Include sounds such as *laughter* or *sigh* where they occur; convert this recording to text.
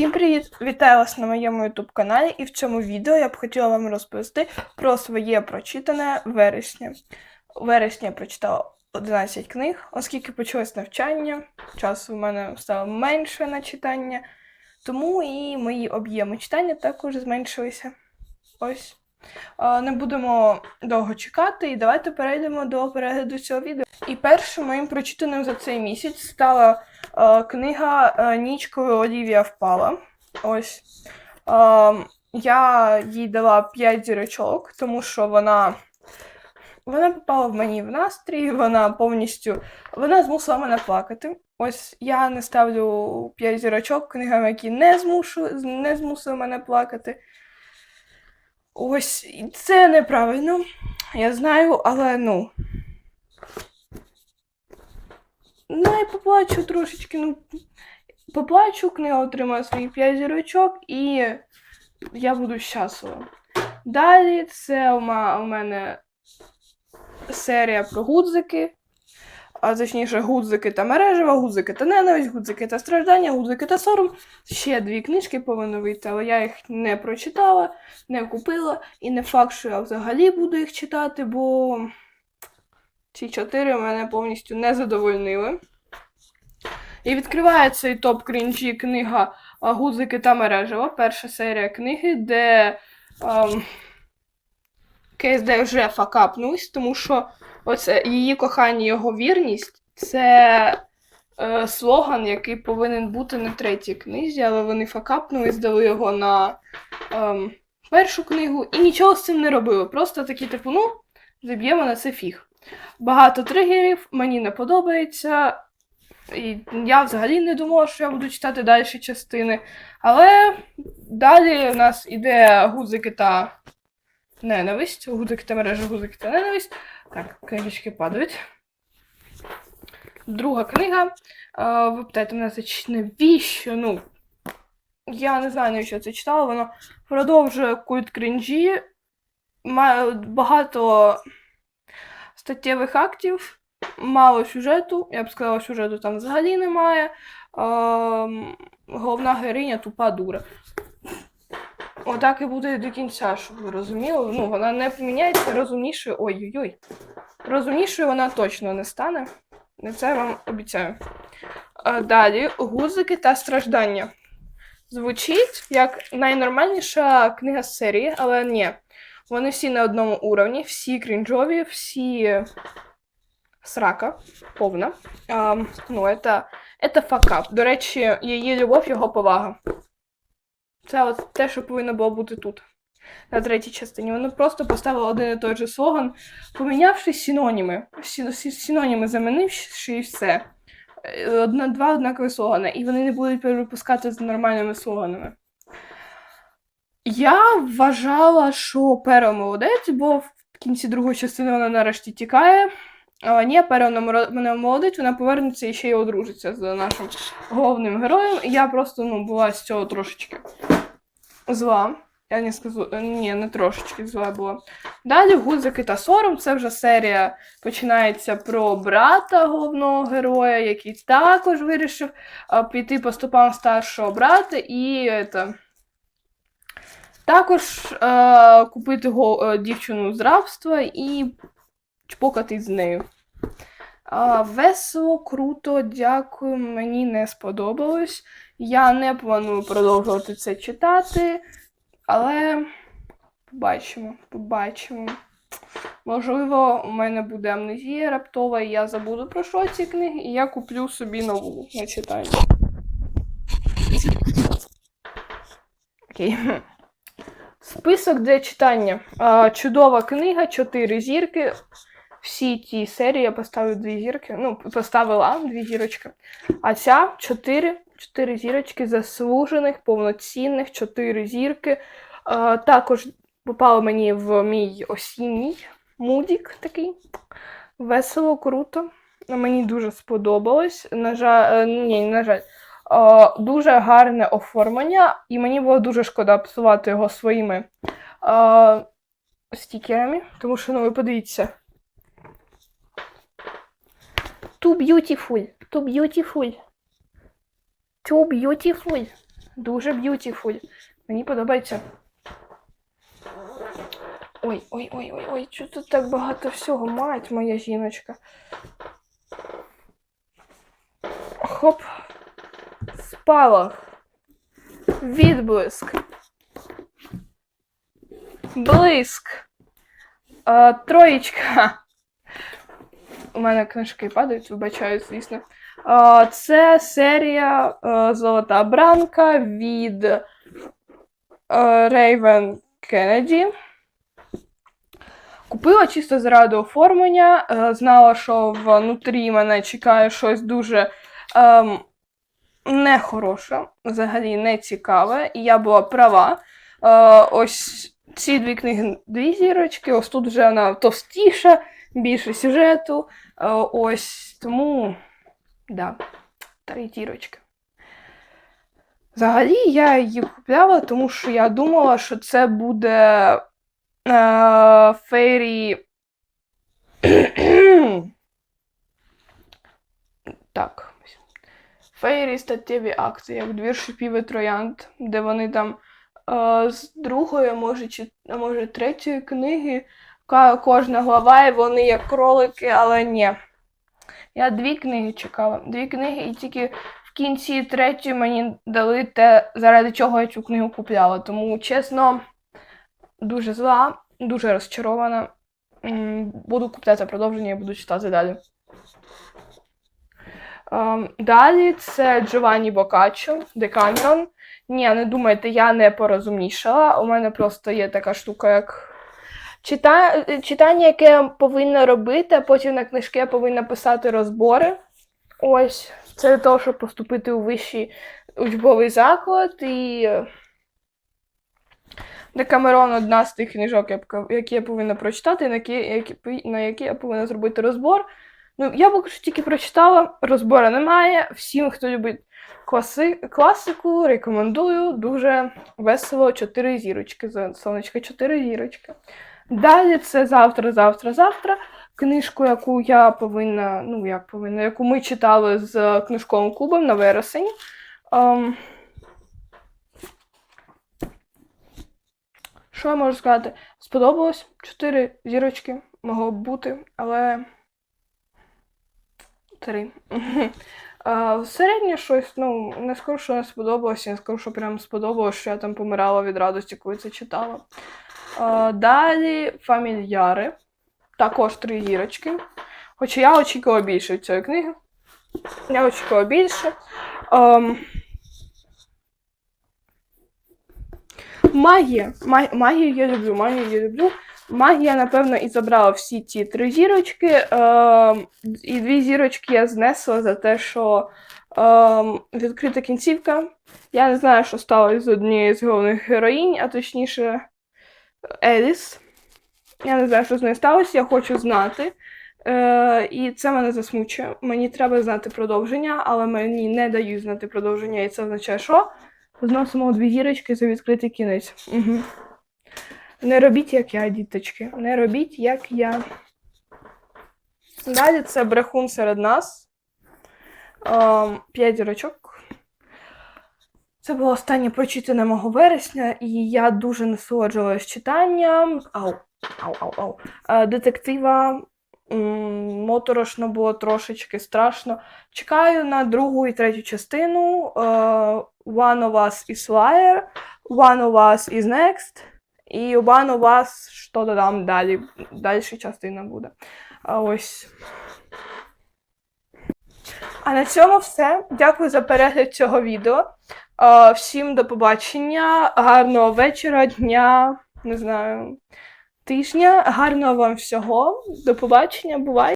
Всім привіт! Вітаю вас на моєму YouTube каналі, і в цьому відео я б хотіла вам розповісти про своє прочитане вересня. У вересні я прочитала 11 книг, оскільки почалось навчання, часу в мене стало менше на читання, тому і мої об'єми читання також зменшилися. Ось. Не будемо довго чекати, і давайте перейдемо до перегляду цього відео. І першим моїм прочитаним за цей місяць стала е, книга Ніч, коли Олівія впала. Ось. Е, я їй дала 5 зірочок, тому що вона. Вона попала в мені в настрій, вона повністю вона змусила мене плакати. Ось я не ставлю 5 зірочок книгам, які не, змушу, не змусили мене плакати. Ось це неправильно, я знаю, але ну. Ну, я поплачу трошечки, ну. Поплачу, книга отримає свої 5 зірочок, і я буду щаслива. Далі це у мене серія про гудзики. А точніше, гудзики та мережева, гудзики та ненависть, гудзики та страждання, гудзики та сором. Ще дві книжки повинні вийти, але я їх не прочитала, не купила, і не факт, що я взагалі буду їх читати, бо ці чотири мене повністю не задовольнили. І відкриває цей топ крінжі книга Гудзики та мережева. Перша серія книги, де ем, КСД вже факапнулась, тому що оце її кохання, його вірність це е, слоган, який повинен бути на третій книзі, але вони факапнули, здали його на ем, першу книгу і нічого з цим не робили. Просто такі, типу, ну, заб'ємо на це фіг. Багато тригерів, мені не подобається. І я взагалі не думала, що я буду читати далі частини. Але далі у нас іде гудзики та ненависть. Гудзики та мережа, гудзики та ненависть. Так, книжечки падають. Друга книга. Е, ви питаєте мене, це навіщо? Ну, я не знаю, навіщо це читала. Воно продовжує культ крінжі. Має багато статтєвих актів. Мало сюжету, я б сказала, сюжету там взагалі немає. Ем, головна героїня тупа дура. Отак і буде до кінця, щоб ви розуміли. Ну, вона не поміняється розумнішою. Ой-ой-ой. Розумнішою вона точно не стане. Це вам обіцяю. Далі гузики та страждання. Звучить як найнормальніша книга з серії, але ні. Вони всі на одному уровні, всі крінжові, всі срака повна. А, ну, это факап. До речі, її любов, його повага. Це от те, що повинно було бути тут. На третій частині. Вони просто поставили один і той же слоган, помінявши синоніми. Синоніми замінивши і все. Е, Одна, два однакові слогани. І вони не будуть перепускати з нормальними слоганами. Я вважала, що Перо молодець, бо в кінці другої частини вона нарешті тікає. А ні, Перо мене молодець, вона повернеться і ще й одружиться з нашим головним героєм. І я просто ну, була з цього трошечки зла. Я не скажу, е, ні, не трошечки зла була. Далі гудзики та сором. Це вже серія починається про брата головного героя, який також вирішив піти по стопам старшого брата і это, також е, купити го, е, дівчину з рабства і чпокати з нею. А, весело, круто, дякую, мені не сподобалось. Я не планую продовжувати це читати, але побачимо, побачимо. Можливо, у мене буде амнезія раптова, і я забуду про що ці книги, і я куплю собі нову на читання. Окей. Список для читання. А, чудова книга, чотири зірки. Всі ті серії я поставлю дві зірки. Ну, поставила дві зірочки. А ця чотири. Чотири зірочки заслужених, повноцінних, чотири зірки. А, також попало мені в мій осінній мудік такий. Весело, круто. Мені дуже сподобалось. На жаль, ні, на жаль. Е, дуже гарне оформлення, і мені було дуже шкода псувати його своїми е, стікерами, тому що, ну, ви подивіться. Too beautiful, too beautiful, too beautiful. Дуже б'ютіфуль. Мені подобається. Ой, ой, ой, ой, ой, чого тут так багато всього, мать моя жіночка. Хоп. Спалах. Відблиск. Блиск. Е, троєчка. У мене книжки падають, вибачаю, звісно. Це серія е, Золота бранка від Рейвен Кеннеді. Купила чисто заради оформлення. е, Знала, що внутрі мене чекає щось дуже ем, нехороше, взагалі не цікаве. І я була права. Е, ось ці дві книги дві зірочки, ось тут вже вона товстіша, більше сюжету. Е, ось тому, да, три. Взагалі я її купляла, тому що я думала, що це буде е, фейрі. *clears throat* так. Фейрі статтєві акції, як двір шипів і троянд, де вони там е, з другої, може, чи, може третьої книги кожна глава, і вони як кролики, але ні. Я дві книги чекала. Дві книги, і тільки в кінці третьої мені дали те, заради чого я цю книгу купляла. Тому, чесно, дуже зла, дуже розчарована. Буду купляти продовження і буду читати далі. Ем, далі це Джованні Бокаччо, Декамерон. Ні, не думайте, я не порозумнішала. У мене просто є така штука, як чита... читання, яке я повинна робити, а потім на книжки я повинна писати розбори. Ось, це для того, щоб поступити у вищий учбовий заклад. І е, Декамерон одна з тих книжок, які я повинна прочитати, на які, на які я повинна зробити розбор. Ну, я поки що тільки прочитала, розбору немає. Всім, хто любить класи... класику, рекомендую. Дуже весело. Чотири зірочки. за- Сонечка, чотири зірочки. Далі це завтра, завтра, завтра. Книжку, яку я повинна, ну як повинна, яку ми читали з книжковим клубом на вересень. Ем, Що я можу сказати? Сподобалось. Чотири зірочки могло б бути, але три. Середнє щось, ну, не скажу, що не сподобалося, не скажу, що прям сподобалось, що я там помирала від радості, коли це читала. Далі фамільяри. Також три зірочки. Хоча я очікувала більше від цієї книги. Я очікувала більше. Ем, Магія. Ма- Магію я люблю, магію я люблю. Магія, напевно, і забрала всі ті три зірочки. Е, і дві зірочки я знесла за те, що е, відкрита кінцівка. Я не знаю, що сталося з однією з головних героїнь, а точніше Еліс. Я не знаю, що з нею сталося, я хочу знати. Е, і це мене засмучує. Мені треба знати продовження, але мені не дають знати продовження, і це означає, що зносимо дві зірочки за відкритий кінець. Угу. Не робіть, як я, діточки. Не робіть, як я. Далі це брехун серед нас. Ем, П'ять зірочок. Це було останнє прочитане мого вересня, і я дуже насолоджувалась читанням. Ау, ау, ау, ау. Е, детектива. Моторошно було трошечки страшно. Чекаю на другу і третю частину. Е, One of Us is Liar, One of Us is Next. І One вас, що додам далі. Далі частина буде. А ось. А на цьому все. Дякую за перегляд цього відео. Всім до побачення, гарного вечора, дня, не знаю, тижня. Гарного вам всього. До побачення, бувай!